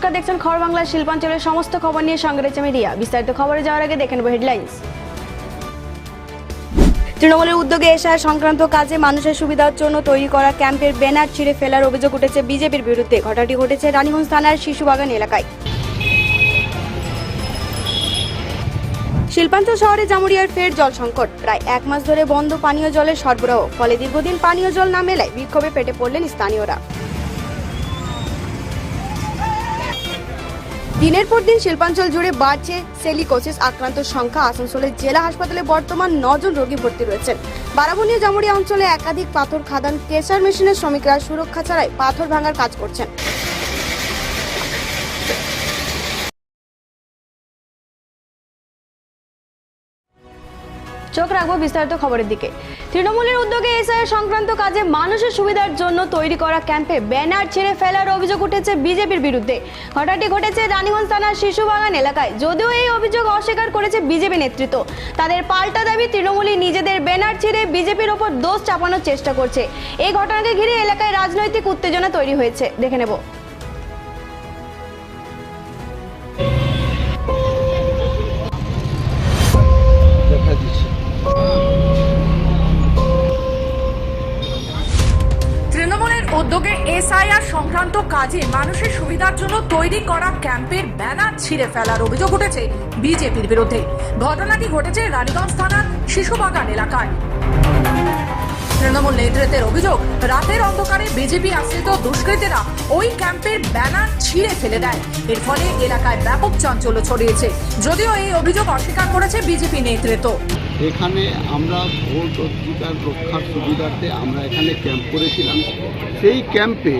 নমস্কার দেখছেন খবর বাংলা শিল্পাঞ্চলের সমস্ত খবর নিয়ে সঙ্গে রয়েছে বিস্তারিত খবরে যাওয়ার আগে দেখে নেব হেডলাইন্স। তৃণমূলের উদ্যোগে এসআই সংক্রান্ত কাজে মানুষের সুবিধার জন্য তৈরি করা ক্যাম্পের ব্যানার ছিঁড়ে ফেলার অভিযোগ উঠেছে বিজেপির বিরুদ্ধে। ঘটনাটি ঘটেছে রানীগঞ্জ থানার শিশুবাগান এলাকায়। শিল্পাঞ্চল শহরে জামুরিয়ার ফের জল সংকট। প্রায় এক মাস ধরে বন্ধ পানীয় জলের সরবরাহ। ফলে দীর্ঘদিন পানীয় জল না মেলায় বিক্ষোভে পেটে পড়লেন স্থানীয়রা। দিনের পর দিন শিল্পাঞ্চল জুড়ে বাড়ছে সেলিকোসিস আক্রান্ত সংখ্যা। আসানসোলের জেলা হাসপাতালে বর্তমান নজন রোগী ভর্তি রয়েছেন। বারাবনিয়া জামুড়িয়া অঞ্চলে একাধিক পাথর খাদান, কেসার মেশিনের শ্রমিকরা সুরক্ষা ছাড়াই পাথর ভাঙার কাজ করছেন। চোখ রাখব বিস্তারিত খবরের দিকে। তৃণমূলের উদ্যোগে এসআই সংক্রান্ত কাজে মানুষের সুবিধার জন্য তৈরি করা ক্যাম্পে ব্যানার ছেড়ে ফেলার অভিযোগ উঠেছে বিজেপির বিরুদ্ধে। ঘটনাটি ঘটেছে রানীগঞ্জ থানার শিশুবাগান এলাকায়। যদিও এই অভিযোগ অস্বীকার করেছে বিজেপি নেতৃত্ব। তাদের পাল্টা দাবি তৃণমূলই নিজেদের ব্যানার ছেড়ে বিজেপির ওপর দোষ চাপানোর চেষ্টা করছে। এই ঘটনাকে ঘিরে এলাকায় রাজনৈতিক উত্তেজনা তৈরি হয়েছে। দেখে নেব। এসআইআর সংক্রান্ত কাজে মানুষের সুবিধার জন্য তৈরি করা ক্যাম্পের ব্যানার ছিঁড়ে ফেলার অভিযোগ উঠেছে বিজেপির বিরুদ্ধে। ঘটনাটি ঘটেছে রানীগঞ্জ থানার শিশুবাগান এলাকায়। তৃণমূল নেতৃত্বের অভিযোগ, রাতের অন্ধকারে বিজেপি আশ্রিত দুষ্কৃতীরা ওই ক্যাম্পের ব্যানার ছিঁড়ে ফেলে দেয়। এর ফলে এলাকায় ব্যাপক চাঞ্চল্য ছড়িয়েছে। যদিও এই অভিযোগ অস্বীকার করেছে বিজেপি নেতৃত্ব। এখানে আমরা ভোট অধিকার রক্ষার সুবিধার্থে আমরা এখানে ক্যাম্প করেছিলাম। সেই ক্যাম্পে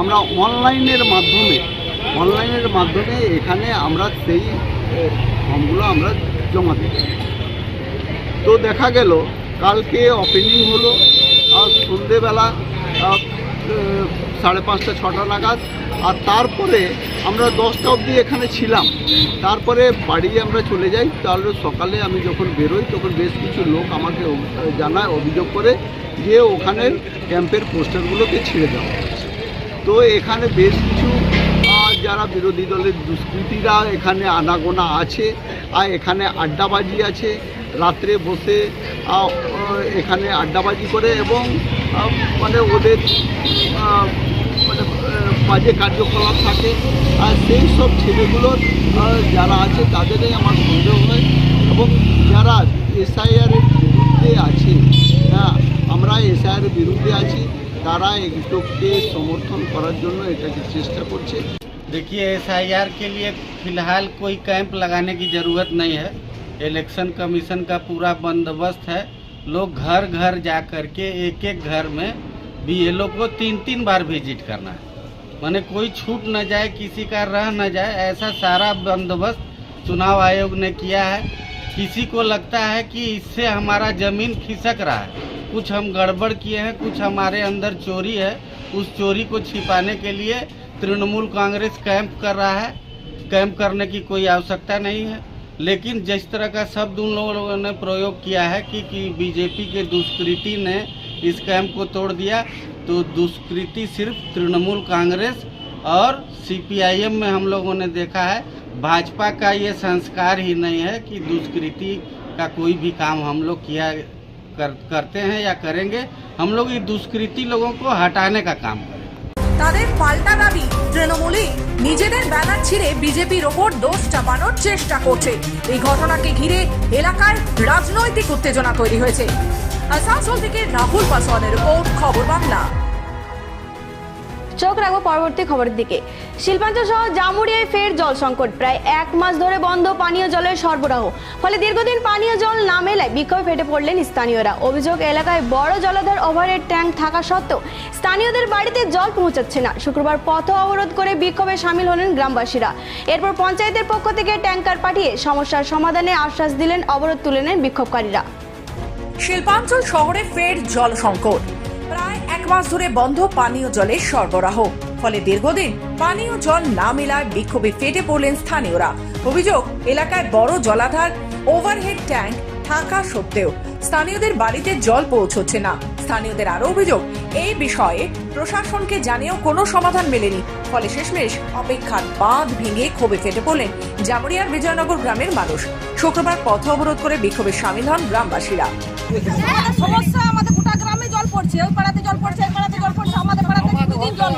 আমরা অনলাইনের মাধ্যমে অনলাইনের মাধ্যমে এখানে আমরা সেই ফর্মগুলো আমরা জমা দিই তো দেখা গেল, কালকে ওপেনিং হলো, আর সন্ধেবেলা সাড়ে পাঁচটা, ছটা নাগাদ। আর তারপরে আমরা দশটা অবধি এখানে ছিলাম। তারপরে বাড়ি আমরা চলে যাই। তাহলে সকালে আমি যখন বেরোই, তখন বেশ কিছু লোক আমাকে জানায়, অভিযোগ করে যে ওখানের ক্যাম্পের পোস্টারগুলোকে ছিঁড়ে দেওয়া তো এখানে বেশ কিছু যারা বিরোধী দলের দুষ্কৃতীরা এখানে আনাগোনা আছে, আর এখানে আড্ডাবাজি আছে। রাত্রে বসে এখানে আড্ডাবাজি করে এবং মানে ওদের বাজে কার্যকলাপ থাকে আর সেই সব ছেলেগুলোর আহ, যারা আছে তাদেরই আমার সন্দেহ হয় এবং যারা এসআইআরের বিরুদ্ধে আছে হ্যাঁ আমরা এসআইআর বিরুদ্ধে আছি তারা এগুলোকে সমর্থন করার জন্য এটাকে চেষ্টা করছে देखिए एसआईआर के लिए फिलहाल कोई कैंप लगाने की ज़रूरत नहीं है इलेक्शन कमीशन का पूरा बंदोबस्त है लोग घर घर जा कर के एक एक घर में बी को तीन तीन बार विजिट करना है माने कोई छूट न जाए किसी का रह न जाए ऐसा सारा बंदोबस्त चुनाव आयोग ने किया है। किसी को लगता है कि इससे हमारा ज़मीन खिसक रहा है। कुछ हम गड़बड़ किए हैं कुछ हमारे अंदर चोरी है। उस चोरी को छिपाने के लिए तृणमूल कांग्रेस कैंप कर रहा है। कैंप करने की कोई आवश्यकता नहीं है। लेकिन जिस तरह का शब्द उन लोगों ने प्रयोग किया है कि, कि बीजेपी के दुष्कृति ने इस कैंप को तोड़ दिया तो दुष्कृति सिर्फ तृणमूल कांग्रेस और सीपीआईएम में हम लोगों ने देखा है भाजपा का ये संस्कार ही नहीं है कि दुष्कृति का कोई भी काम हम लोग किया कर, करते हैं या करेंगे हम लोग ये दुष्कृति लोगों को हटाने का काम करें তাদের পাল্টা দাবি তৃণমূলই নিজেদের ব্যানার ছিঁড়ে বিজেপির ওপর দোষ চাপানোর চেষ্টা করছে এই ঘটনাকে ঘিরে এলাকায় রাজনৈতিক উত্তেজনা তৈরি হয়েছে আসানসোল থেকে রাহুল পাসওয়ানের রিপোর্ট, খবর বাংলা। চোখ রাখব পরবর্তী খবরের দিকে। শিল্পাঞ্চল সহ জামুরিয়ায় ফের জল সংকট প্রায় এক মাস ধরে বন্ধ পানীয় জলের সরবরাহ। ফলে দীর্ঘদিন পানীয় জল না মেলায় বিক্ষোভে ফেটে পড়লেন স্থানীয়রা। অভিযোগ, এলাকায় বড় জলাধার ওভারহেড ট্যাঙ্ক থাকা সত্ত্বেও স্থানীয়দের বাড়িতে জল পৌঁছাচ্ছে না। শুক্রবার পথ অবরোধ করে বিক্ষোভে সামিল হলেন গ্রামবাসীরা। এরপর পঞ্চায়েতের পক্ষ থেকে ট্যাঙ্কার পাঠিয়ে সমস্যার সমাধানে আশ্বাস দিলেন, অবরোধ তুলে নেন বিক্ষোভকারীরা। শিল্পাঞ্চল শহরে ফের জল সংকট। প্রায় এক মাস ধরে বন্ধ পানীয় জলের সরবরাহ। ফলে দীর্ঘদিন পানীয় জল না মেলায় বিক্ষোভে ফেটে পড়লেন স্থানীয়রা। অভিযোগ, এলাকায় বড় জলাধার, ওভারহেড ট্যাঙ্ক থাকা সত্ত্বেও। স্থানীয়দের বাড়িতে জল পৌঁছচ্ছে না। স্থানীয়দের আরও অভিযোগ এই বিষয়ে প্রশাসনকে জানিয়েও কোনো সমাধান মেলেনি। ফলে শেষমেশ অপেক্ষার বাঁধ ভেঙে ক্ষোভে ফেটে পড়লেন জামুরিয়ার বিজয়নগর গ্রামের মানুষ। শুক্রবার পথ অবরোধ করে বিক্ষোভে সামিল হন গ্রামবাসীরা। আমাদের সমস্যা আমাদের গোটা গ্রামে জল পড়ছে, ওই পাড়াতে জল পড়ছে, এই পাড়াতে জল পড়ছে, আমাদের পাড়াতে কুড়ি দিন জল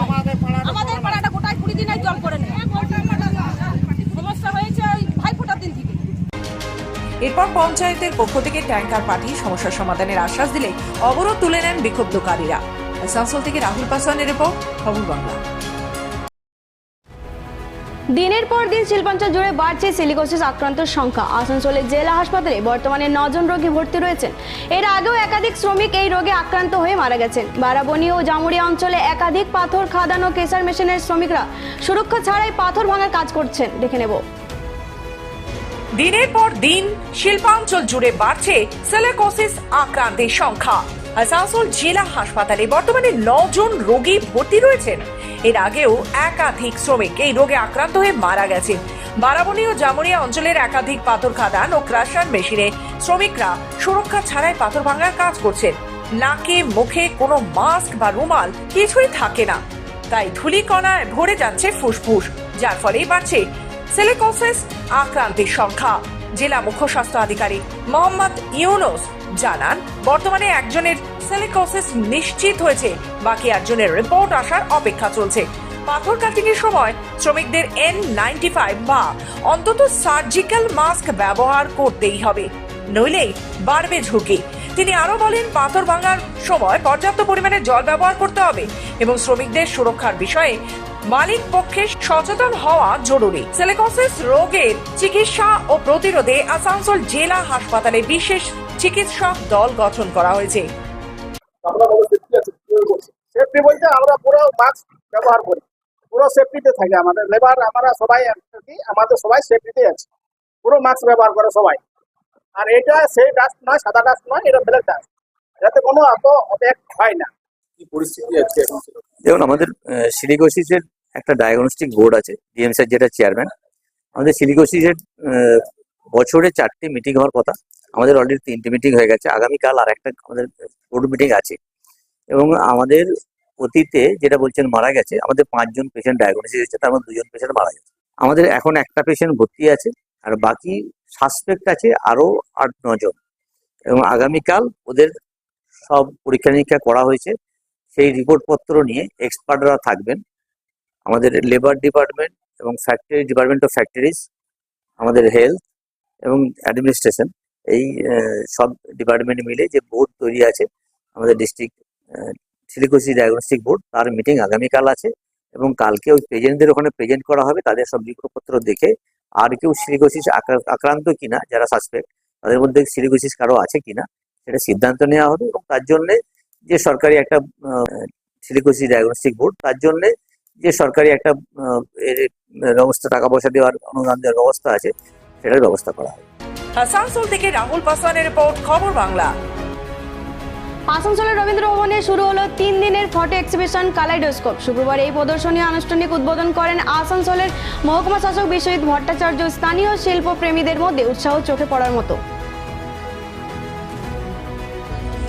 আমাদের এরপর পঞ্চায়েতের পক্ষ থেকে ট্যাঙ্কার পাঠিয়ে সমস্যার সমাধানের আশ্বাস দিলে অবরোধ তুলে নেন বিক্ষুব্ধকারীরা। আসানসোল থেকে রাহুল পাসওয়ানের রিপোর্ট, খবর বাংলা। দিনের পর দিন শিল্পাঞ্চল জুড়ে বাড়ছে সিলিকোসিস আক্রান্তের সংখ্যা। আসানসোলের জেলা হাসপাতালে বর্তমানে নজন রোগী ভর্তি রয়েছেন। এর আগেও একাধিক শ্রমিক এই রোগে আক্রান্ত হয়ে মারা গেছেন। বারাবনী ও জামুরিয়া অঞ্চলে একাধিক পাথর খাদান ও কেসার মেশিনের শ্রমিকরা সুরক্ষা ছাড়াই পাথর ভাঙার কাজ করছেন। দেখে নেব। দিনের পর দিন শিল্পাঞ্চল জুড়ে বাড়ছে সেলেকোসিস আক্রান্তের সংখ্যা। আসানসোল জেলা হাসপাতালে বর্তমানে নজন রোগী ভর্তি রয়েছেন। এর আগেও একাধিক শ্রমিক এই রোগে আক্রান্ত হয়ে মারা গেছেন। বারাবণী ও জামুরিয়া অঞ্চলের একাধিক পাথর খাদান ও ক্রাশার মেশিনে শ্রমিকরা সুরক্ষা ছাড়াই পাথর ভাঙার কাজ করছেন। নাকে, মুখে কোনো মাস্ক বা রুমাল কিছুই থাকে না। তাই ধূলিকণায় ভরে যাচ্ছে ফুসফুস, যার ফলেই বাড়ছে সিলিকোসিস আক্রান্তের সংখ্যা জেলা মুখ্য স্বাস্থ্য আধিকারিক মোহাম্মদ ইউনুস জানান বর্তমানে একজনের সিলিকোসিস নিশ্চিত হয়েছে বাকি একজনের রিপোর্ট আসার অপেক্ষা চলছে পাথর কাটিং এর সময় শ্রমিকদের এন নাইনটি ফাইভ বা অন্তত সার্জিক্যাল মাস্ক ব্যবহার করতেই হবে নইলেই বাড়বে ঝুঁকি তিনি আরও বলেন পাথর ভাঙার সময় পর্যাপ্ত পরিমাণে জল ব্যবহার করতে হবে এবং শ্রমিকদের সুরক্ষার বিষয়ে মালিক পক্ষে সচেতন হওয়া জরুরি। সিলিকোসিস রোগের চিকিৎসা ও প্রতিরোধে আসানসোল জেলা হাসপাতালে বিশেষ চিকিৎসক দল গঠন করা হয়েছে। সেফটি বলতে আমরা পুরো মাস্ক ব্যবহার করি। পুরো সেফটিতে থাকি আমাদের। লেবার আমরা সবাই কি আমাদের সবাই সেফটিতে আছে। পুরো মাস্ক ব্যবহার করে সবাই। আর এটা সেই ডাস্ট নয় সাদা ডাস্ট নয় এটা ব্ল্যাক ডাস্ট যাতে কোনো এত অফেক্ট হয় না। কি পরিস্থিতি আছে এখন? দেখুন আমাদের সিলিকোসিসের একটা ডায়াগনস্টিক বোর্ড আছে ডিএমসের যেটা চেয়ারম্যান আমাদের সিলিকোসিসের বছরে চারটে মিটিং হওয়ার কথা। আমাদের অলরেডি তিনটে মিটিং হয়ে গেছে। আগামীকাল আর একটা আমাদের বোর্ড মিটিং আছে। এবং আমাদের অতীতে যেটা বলছেন মারা গেছে, আমাদের পাঁচজন পেশেন্ট ডায়াগনোসিস হয়েছে, তার মধ্যে দুজন পেশেন্ট মারা গেছে। আমাদের এখন একটা পেশেন্ট ভর্তি আছে, আর বাকি সাসপেক্ট আছে আরও আট, নজন। এবং আগামীকাল ওদের সব পরীক্ষা নিরীক্ষা করা হয়েছে। সেই রিপোর্টপত্র নিয়ে এক্সপার্টরা থাকবেন। আমাদের লেবার ডিপার্টমেন্ট এবং ফ্যাক্টরি ডিপার্টমেন্ট অফ ফ্যাক্টরিজ আমাদের হেলথ এবং অ্যাডমিনিস্ট্রেশন এই সব ডিপার্টমেন্ট মিলে যে বোর্ড তৈরি আছে, আমাদের ডিস্ট্রিক্ট সিলিকোসি ডায়াগনস্টিক বোর্ড তার মিটিং আগামীকাল আছে এবং কালকে ওই পেজেন্টদের ওখানে প্রেজেন্ট করা হবে, তাদের সব রিপোর্টপত্র দেখে আর কেউ সিলিকোসিস আক্রান্ত কিনা, যারা সাসপেক্ট তাদের মধ্যে সিলিকোসিস কারও আছে কিনা, সেটা সিদ্ধান্ত নেওয়া হবে এবং তার জন্যে যে সরকারি একটা সিলিকোসি ডায়াগনস্টিক বোর্ড তার জন্য যে সরকারি একটা আহ, ব্যবস্থা টাকা পয়সা দেওয়ার অনুদান দেওয়ার ব্যবস্থা আছে সেটার ব্যবস্থা করা হয়। আসানসোল থেকে রাহুল পাসওয়ানের রিপোর্ট খবর বাংলা। আসানসোলের রবীন্দ্র ভবনে শুরু হলো তিন দিনের ফটো এক্সিবিশন কালাইডোস্কোপ। শুক্রবার এই প্রদর্শনী আনুষ্ঠানিক উদ্বোধন করেন আসানসোলের মহকুমা শাসক বিশ্বজিৎ ভট্টাচার্য। স্থানীয় শিল্পপ্রেমীদের মধ্যে উৎসাহ চোখে পড়ার মতো।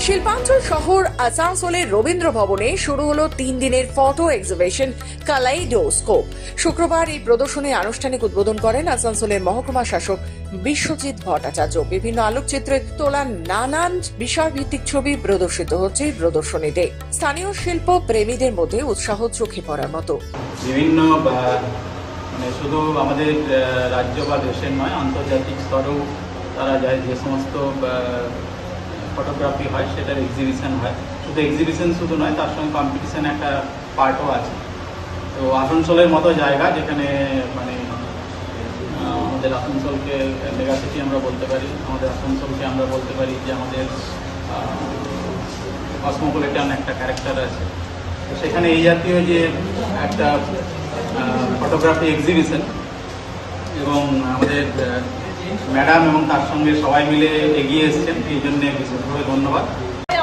শিল্পাঞ্চল শহর আসানসোলের রবীন্দ্র ভবনে শুরু হলো তিন দিনের ফটো এক্সিবিশন কালাইডোস্কোপ। শুক্রবার এই প্রদর্শনী আনুষ্ঠানিক উদ্বোধন করেন আসানসোলের মহকুমা শাসক বিশ্বজিৎ ভট্টাচার্য। বিভিন্ন আলোকচিত্রে তোলা নানান বিষয়ভিত্তিক ছবি প্রদর্শিত হচ্ছে প্রদর্শনীতে। স্থানীয় শিল্প প্রেমীদের মধ্যে উৎসাহ চোখে পড়ার মতো। বিভিন্ন মানে শুধু আমাদের রাজ্য বা দেশের নয়, আন্তর্জাতিক স্তরেও তারা যায় যে সমস্ত ফটোগ্রাফি হয়, সেটার এক্সিবিশন হয়। শুধু এক্সিবিশন শুধু নয়, তার সঙ্গে কম্পিটিশান একটা পার্টও আছে। তো আসানসোলের মতো জায়গা যেখানে মানে আমাদের আসানসোলকে মেগাসিটি আমরা বলতে পারি, আমাদের আসানসোলকে আমরা বলতে পারি যে আমাদের কসমোপলিটান একটা ক্যারেক্টার আছে। তো সেখানে এই জাতীয় যে একটা ফটোগ্রাফি এক্সিবিশন এবং আমাদের ম্যাডাম এবং তার সঙ্গে সবাই মিলে এগিয়ে এসেছেন এই জন্যে বিশেষভাবে ধন্যবাদ।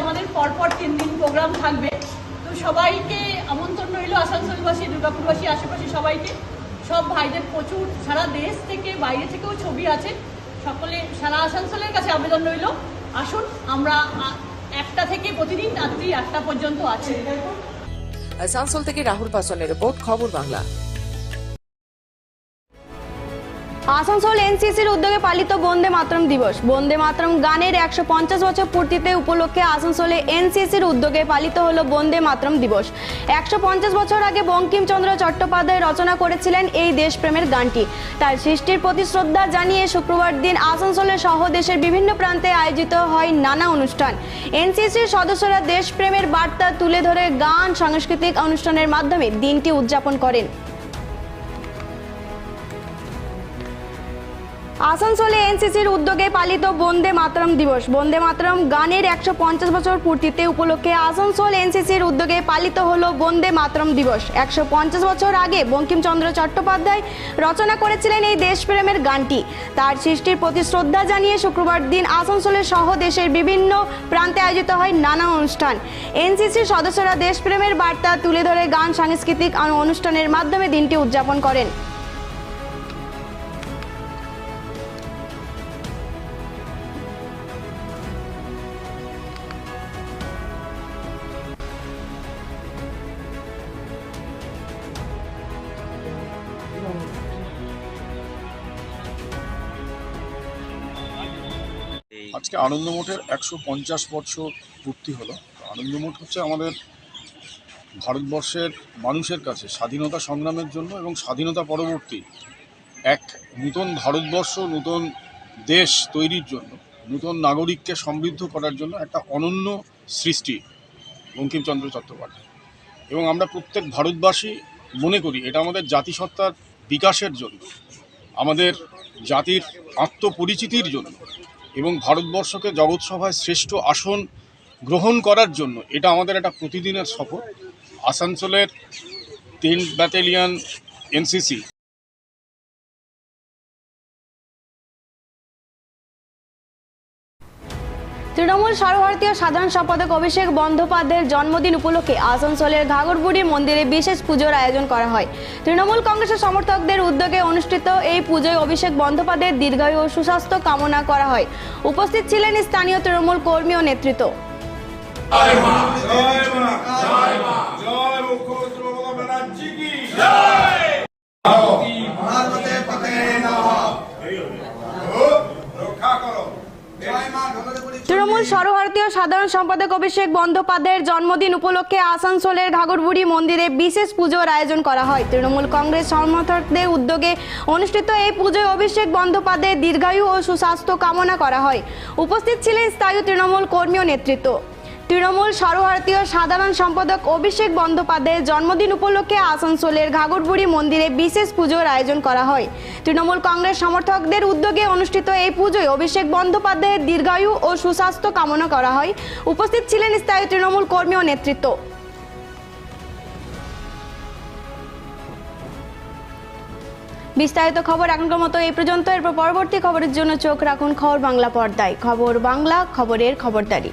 আমাদের পরপর তিন দিন প্রোগ্রাম থাকবে। তো সবাইকে আমন্ত্রণ রইল আসানসোলবাসী দুর্গাপুরবাসী আশেপাশে সবাইকে। সব ভাইদের প্রচুর সারা দেশ থেকে বাইরে থেকেও ছবি আছে। সকলে সারা আসানসোলের কাছে আবেদন রইল। আসুন আমরা একটা থেকে প্রতিদিন রাত্রি একটা পর্যন্ত আছে। আসানসোল থেকে রাহুল পাসওয়ানের রিপোর্ট খবর বাংলা। আসানসোল এনসিসির উদ্যোগে পালিত বন্দে মাতরম দিবস। বন্দে মাতরম গানের একশো পঞ্চাশ বছর পূর্তিতে উপলক্ষে আসানসোলে এনসিসির উদ্যোগে পালিত হলো বন্দে মাতরম দিবস। একশো পঞ্চাশ বছর আগে বঙ্কিমচন্দ্র চট্টোপাধ্যায় রচনা করেছিলেন এই দেশপ্রেমের গানটি। তার সৃষ্টির প্রতি শ্রদ্ধা জানিয়ে শুক্রবার দিন আসানসোলে সহ দেশের বিভিন্ন প্রান্তে আয়োজিত হয় নানা অনুষ্ঠান। এনসিসির সদস্যরা দেশপ্রেমের বার্তা তুলে ধরে গান, সাংস্কৃতিক অনুষ্ঠানের মাধ্যমে দিনটি উদযাপন করেন। আসানসোলে এনসিসির উদ্যোগে পালিত বন্দে মাতরম দিবস। বন্দে মাতরম গানের একশো পঞ্চাশ বছর পূর্তিতে উপলক্ষে আসানসোল এনসিসির উদ্যোগে পালিত হলো বন্দে মাতরম দিবস। একশো পঞ্চাশ বছর আগে বঙ্কিমচন্দ্র চট্টোপাধ্যায় রচনা করেছিলেন এই দেশপ্রেমের গানটি। তার সৃষ্টির প্রতি শ্রদ্ধা জানিয়ে শুক্রবার দিন আসানসোলের সহ দেশের বিভিন্ন প্রান্তে আয়োজিত হয় নানা অনুষ্ঠান। এনসিসির সদস্যরা দেশপ্রেমের বার্তা তুলে ধরে গান, সাংস্কৃতিক অনুষ্ঠানের মাধ্যমে দিনটি উদযাপন করেন। আজকে আনন্দমঠের একশো পঞ্চাশ বছর পূর্তি হলো। আনন্দমঠ হচ্ছে আমাদের ভারতবর্ষের মানুষের কাছে স্বাধীনতা সংগ্রামের জন্য এবং স্বাধীনতা পরবর্তী এক নূতন ভারতবর্ষ, নূতন দেশ তৈরির জন্য, নূতন নাগরিককে সমৃদ্ধ করার জন্য একটা অনন্য সৃষ্টি বঙ্কিমচন্দ্র চট্টোপাধ্যায়। এবং আমরা প্রত্যেক ভারতবাসী মনে করি এটা আমাদের জাতিসত্তার বিকাশের জন্য, আমাদের জাতির আত্মপরিচিতির জন্য এবং ভারতবর্ষকে জগৎসভায় শ্রেষ্ঠ আসন গ্রহণ করার জন্য এটা আমাদের একটা প্রতিদিনের সফর। আসানসোলের তিন ব্যাটালিয়ান এনসিসি তৃণমূল সর্বভারতীয় সাধারণ সম্পাদক অভিষেক বন্দ্যোপাধ্যায়ের জন্মদিন উপলক্ষে আসানসোলের ঘাগরবুড়ি মন্দিরে বিশেষ পুজোর আয়োজন করা হয়। তৃণমূল কংগ্রেসের সমর্থকদের উদ্যোগে অনুষ্ঠিত এই পুজোয় অভিষেক বন্দ্যোপাধ্যায়ের দীর্ঘায়ু ও সুস্বাস্থ্য কামনা করা হয়। উপস্থিত ছিলেন স্থানীয় তৃণমূল কর্মী ও নেতৃত্ব। তৃণমূল সর্বভারতীয় সাধারণ সম্পাদক অভিষেক বন্দ্যোপাধ্যায়ের জন্মদিন উপলক্ষে আসানসোলের ঘাগরবুড়ি মন্দিরে বিশেষ পুজোর আয়োজন করা হয়। তৃণমূল কংগ্রেস সমর্থকদের উদ্যোগে অনুষ্ঠিত এই পুজোয় অভিষেক বন্দ্যোপাধ্যায়ের দীর্ঘায়ু ও সুস্বাস্থ্য কামনা করা হয়। উপস্থিত ছিলেন স্থায়ী তৃণমূল কর্মী ও নেতৃত্ব। তৃণমূল সর্বভারতীয় সাধারণ সম্পাদক অভিষেক বন্দ্যোপাধ্যায়ের জন্মদিন উপলক্ষে আসানসোলের ঘাগরবুড়ি মন্দিরে বিশেষ পুজোর আয়োজন করা হয়। তৃণমূল কংগ্রেস সমর্থকদের উদ্যোগে অনুষ্ঠিত এই পুজোয় অভিষেক বন্দ্যোপাধ্যায়ের দীর্ঘায়ু ও সুস্বাস্থ্য কামনা করা হয়। উপস্থিত ছিলেন স্থায়ী তৃণমূল কর্মী ও নেতৃত্ব। বিস্তারিত খবর এখনকার মতো এই পর্যন্ত। এরপর পরবর্তী খবরের জন্য চোখ রাখুন খবর বাংলা পর্দায়। খবর বাংলা, খবরের খবরদারি।